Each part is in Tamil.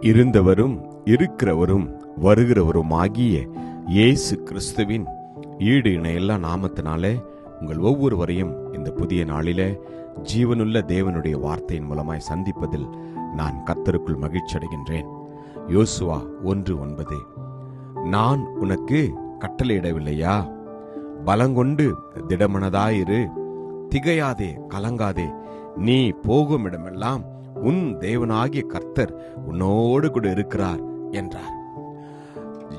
இருந்தவரும் இருக்கிறவரும் வருகிறவரும் ஆகிய இயேசு கிறிஸ்துவின் ஈடு இணையெல்லா நாமத்தினாலே உங்கள் ஒவ்வொருவரையும் இந்த புதிய நாளிலே ஜீவனுள்ள தேவனுடைய வார்த்தையின் மூலமாய் சந்திப்பதில் நான் கத்தருக்குள் மகிழ்ச்சி அடைகின்றேன். யோசுவா ஒன்று ஒன்பது. நான் உனக்கு கட்டளையிடவில்லையா? பலங்கொண்டு திடமனதாயிரு திகையாதே கலங்காதே நீ போகும் இடமெல்லாம் உன் தேவனாகிய கர்த்தர் உன்னோடு கூட இருக்கிறார் என்றார்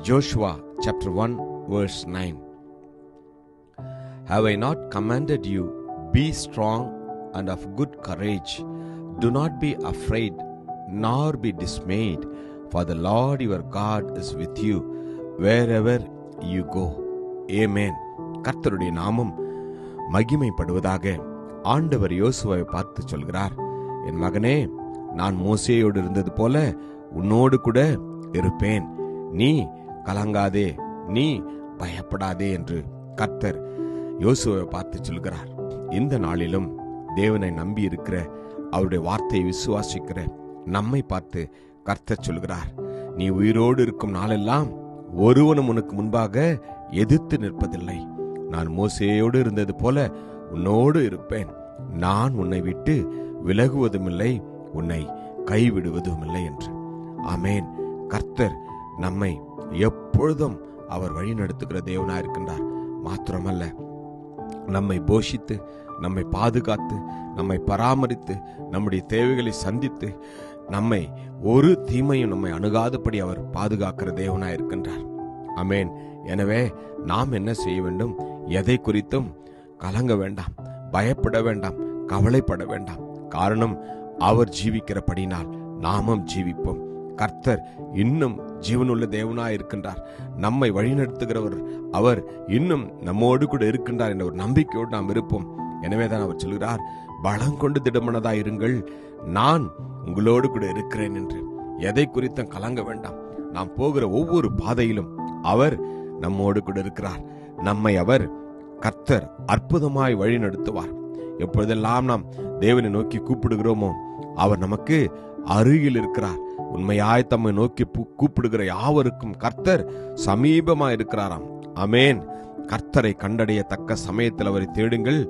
Joshua chapter one verse nine have I not commanded you be strong and of good courage do not be afraid nor be dismayed for the Lord your God is with you wherever you go amen கர்த்தருடைய நாமம் மகிமைப்படுவதாக ஆண்டவர் யோசுவை பார்த்து சொல்கிறார் என் மகனே நான் மோசையோடு இருந்தது போல உன்னோடு கூட இருப்பேன். நீ கலங்காதே நீ பயப்படாதே என்று கர்த்தர் யோசுவை பார்த்து சொல்கிறார். இந்த நாளிலும் தேவனை நம்பி இருக்கிற அவருடைய வார்த்தையை விசுவாசிக்கிற நம்மை பார்த்து கர்த்தர் சொல்கிறார். நீ உயிரோடு இருக்கும் நாளெல்லாம் ஒருவனும் உனக்கு முன்பாக எதிர்த்து நிற்பதில்லை. நான் மோசையோடு இருந்தது போல உன்னோடு இருப்பேன். நான் உன்னை விட்டு விலகுவதுமில்லை உன்னை கைவிடுவதுமில்லை என்று. ஆமேன். கர்த்தர் நம்மை எப்பொழுதும் அவர் வழி நடத்துகிற தேவனா இருக்கின்றார். மாத்திரமல்ல நம்மை போஷித்து நம்மை பாதுகாத்து நம்மை பராமரித்து நம்முடைய தேவைகளை சந்தித்து நம்மை ஒரு தீமையும் நம்மை அணுகாதபடி அவர் பாதுகாக்கிற தேவனா இருக்கின்றார். அமேன் எனவே நாம் என்ன செய்ய வேண்டும்? எதை குறித்தும் கலங்க வேண்டாம். பயப்பட வேண்டாம் கவலைப்பட வேண்டாம். காரணம் அவர் ஜீவிக்கிறபடினால் நாமும் ஜீவிப்போம். கர்த்தர் இன்னும் ஜீவனுள்ள தேவனாய் இருக்கின்றார். நம்மை வழிநடத்துகிறவர் அவர் இன்னும் நம்மோடு கூட இருக்கின்றார் என்ற ஒரு நம்பிக்கையோடு நாம் இருப்போம். எனவேதான் அவர் சொல்கிறார் பலம் கொண்டு திடமனதாய் இருங்கள். நான் உங்களோடு கூட இருக்கிறேன் என்று. எதை குறித்தும் கலங்க வேண்டாம். நாம் போகிற ஒவ்வொரு பாதையிலும் அவர் நம்மோடு கூட இருக்கிறார். நம்மை அவர் கர்த்தர் அற்புதமாய் வழி நடத்துவார். எப்பொழுதெல்லாம் நாம் தேவனை நோக்கி கூப்பிடுகிறோமோ அவர் நமக்கு அருகில் இருக்கிறார். உண்மையாய் தம்மை நோக்கி கூப்பிடுகிற யாவருக்கும் கர்த்தர் சமீபமா இருக்கிறாராம். அமேன் கர்த்தரை கண்டடையத்தக்க சமயத்தில் அவரை தேடுங்கள்.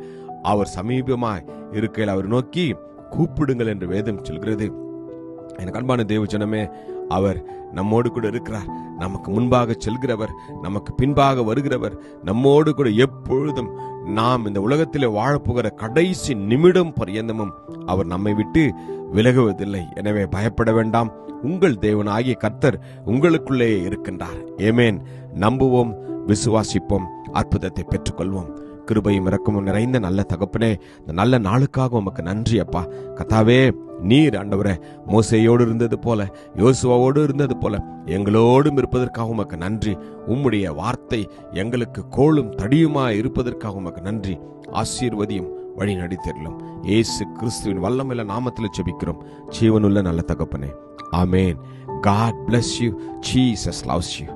அவர் சமீபமாய் இருக்கையில் அவர் நோக்கி கூப்பிடுங்கள் என்று வேதம் சொல்கிறது. எனக்கு அன்பான தேவஜனமே அவர் நம்மோடு கூட இருக்கிறார். நமக்கு முன்பாக செல்கிறவர் நமக்கு பின்பாக வருகிறவர் நம்மோடு கூட எப்பொழுதும் நாம் இந்த உலகத்திலே வாழப்போகிற கடைசி நிமிடம் பரியந்தமும் அவர் நம்மை விட்டு விலகுவதில்லை. எனவே பயப்பட வேண்டாம். உங்கள் தேவனாகிய கர்த்தர் உங்களுக்குள்ளே இருக்கின்றார். ஏமேன் நம்புவோம் விசுவாசிப்போம் அற்புதத்தை பெற்றுக்கொள்வோம். கிருபையும் இரக்கமும் நிறைந்த நல்ல தகப்பனே இந்த நல்ல நாளுக்காக உமக்கு நன்றி அப்பா. கத்தாவே நீர் ஆண்டவரே மோசையோடு இருந்தது போல யோசுவாவோடு இருந்தது போல எங்களோடும் இருப்பதற்காக உமக்கு நன்றி. உம்முடைய வார்த்தை எங்களுக்கு கோளும் தடியுமா இருப்பதற்காக உமக்கு நன்றி. ஆசீர்வதியும் வழி நடித்தரலும் இயேசு கிறிஸ்துவின் வல்லமில்ல நாமத்தில் செபிக்கிறோம் ஜீவனுள்ள நல்ல தகப்பனே. ஆமேன். God bless you Jesus loves you